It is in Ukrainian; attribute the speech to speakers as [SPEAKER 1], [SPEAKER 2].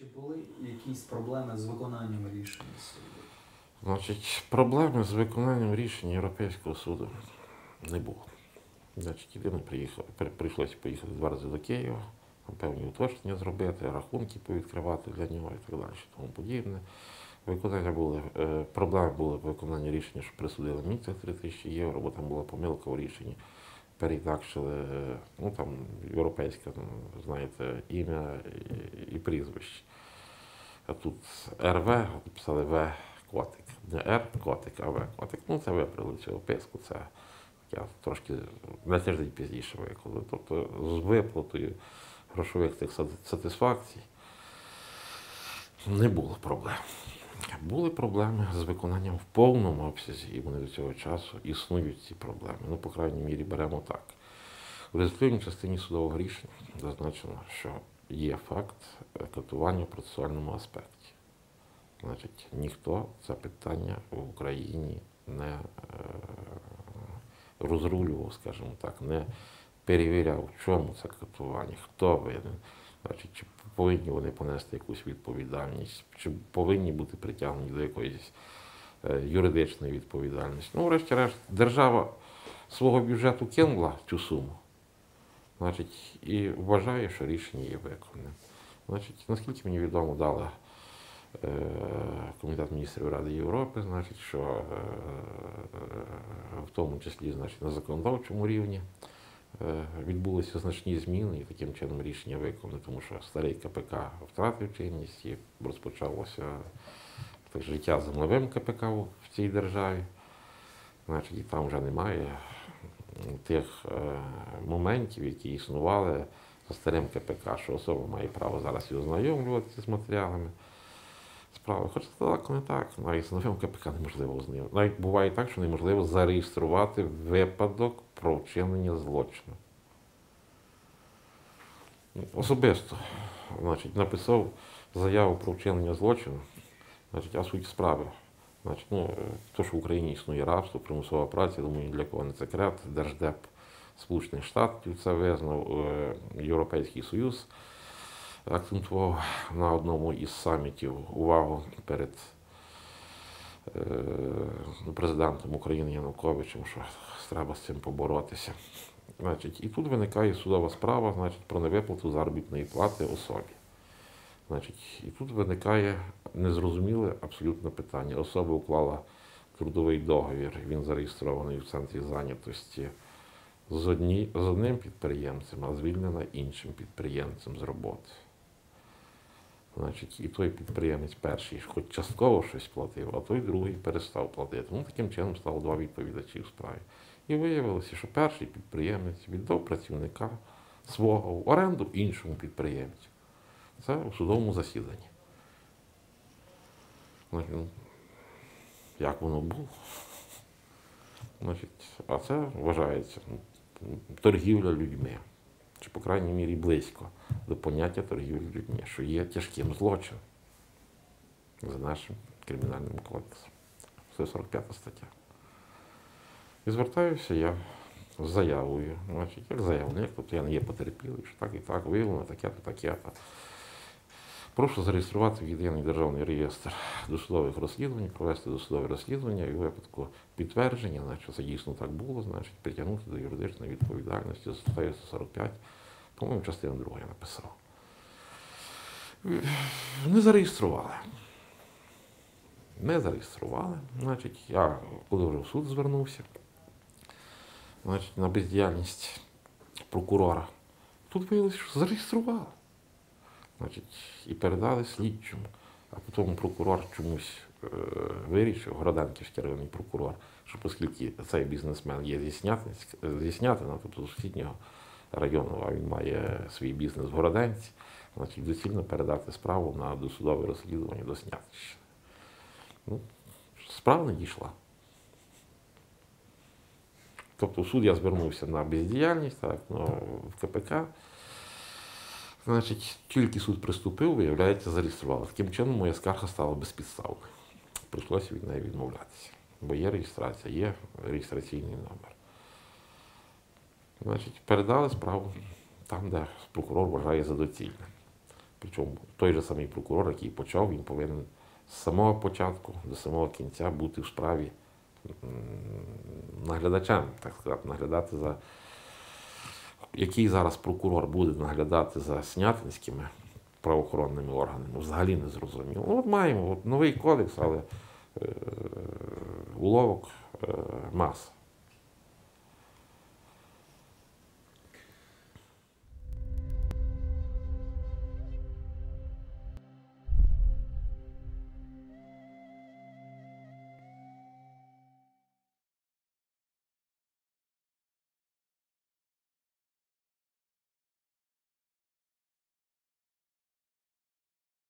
[SPEAKER 1] Чи були якісь проблеми з виконанням рішення суду?
[SPEAKER 2] Значить, проблеми з виконанням рішень Європейського суду не було. Значить, єдине приїхав, прийшлося поїхати два рази до Києва, певні уточнення зробити, рахунки повідкривати для нього і так далі, тому подібне. Виконання були, е, проблеми були в виконанні рішення, що присудили цих 3 тисячі євро, бо там була помилка у рішенні. Переінакшили, ну там європейське, знаєте, ім'я і, і прізвище. А тут РВ, написали В котик. Не Р котик, а В котик. Ну, це виправили цього писку. Це я трошки на тиждень пізніше виклали. Тобто з виплатою грошових тих сатисфакцій не було проблем. Були проблеми з виконанням в повному обсязі, і вони до цього часу існують ці проблеми. Ну, по крайній мірі, беремо так. У результативній частині судового рішення зазначено, що є факт е, катування в процесуальному аспекті. Значить, ніхто це питання в Україні не е, розрулював, скажімо так, не перевіряв, в чому це катування, хто винен. Значить, чи повинні вони понести якусь відповідальність, чи повинні бути притягнені до якоїсь е, юридичної відповідальності. Ну, врешті-решт, держава свого бюджету кинула цю суму, значить, і вважає, що рішення є виконаним. Значить, наскільки мені відомо, дала е, Комітет міністрів Ради Європи, значить, що е, в тому числі значить, на законодавчому рівні відбулися значні зміни, і таким чином рішення виконане, тому що старий КПК втратив чинність і розпочалося так, життя землевим КПК в цій державі. Значить, і там вже немає тих е, моментів, які існували за старим КПК, що особа має право зараз і ознайомлюватися з матеріалами справи. Хоча це далеко не так. Навіть з новим КПК неможливо з. Навіть буває так, що неможливо зареєструвати випадок про вчинення злочину. Особисто значить, написав заяву про вчинення злочину, значить, а суть справи. Значить, ну, то, що в Україні існує рабство, примусова праця, думаю, для кого не секрет. Держдеп Сполучених Штатів це визнав, е, Європейський Союз акцентував на одному із самітів увагу перед е, президентом України Януковичем, що треба з цим поборотися. Значить, і тут виникає судова справа значить, про невиплату заробітної плати особі. Значить, і тут виникає незрозуміле абсолютно питання. Особа уклала трудовий договір, він зареєстрований в центрі зайнятості з, одні, з одним підприємцем, а звільнена іншим підприємцем з роботи. Значить, і той підприємець перший хоч частково щось платив, а той другий перестав платити. Ну, таким чином стало два відповідачі в справі. І виявилося, що перший підприємець віддав працівника свого в оренду іншому підприємцю. Це у судовому засіданні. Значить, ну, Як воно було? Значить, а це вважається ну, торгівля людьми, по крайній мірі, близько до поняття торгівлі людьми, що є тяжким злочином за нашим кримінальним кодексом. Це 45 стаття. І звертаюся я з заявою, значить, як заявник, тобто я не є потерпілий, що так і так, виявлено таке-то, таке-то. Прошу зареєструвати в єдиний державний реєстр досудових розслідувань, провести досудове розслідування і в випадку підтвердження, значить, це дійсно так було, значить, притягнути до юридичної відповідальності за статтею 145, по-моєму, частину другу я написав. Не зареєстрували. Не зареєстрували. Значить, я коли вже в суд звернувся, значить, на бездіяльність прокурора, тут виявилося, що зареєстрували. Значить, і передали слідчому. А потім прокурор чомусь е, вирішив, Городенківський районний прокурор, що оскільки цей бізнесмен є зі зі Снятина, тобто сусіднього району, а він має свій бізнес в Городенці, значить доцільно передати справу на досудове розслідування до Снятища. Ну, справа не дійшла. Тобто в суд я звернувся на бездіяльність, так, ну, в КПК. Значить, тільки суд приступив, виявляється, зареєстрували. Таким чином моя скарга стала безпідставною. Прийшлося від неї відмовлятися. Бо є реєстрація, є реєстраційний номер. Значить, передали справу там, де прокурор вважає за доцільне. Причому той же самий прокурор, який почав, він повинен з самого початку до самого кінця бути в справі наглядачем, так сказати, наглядати за. Який зараз прокурор буде наглядати за снятинськими правоохоронними органами, взагалі не зрозуміло. Ну, От маємо от новий кодекс, але е, уловок е, маса.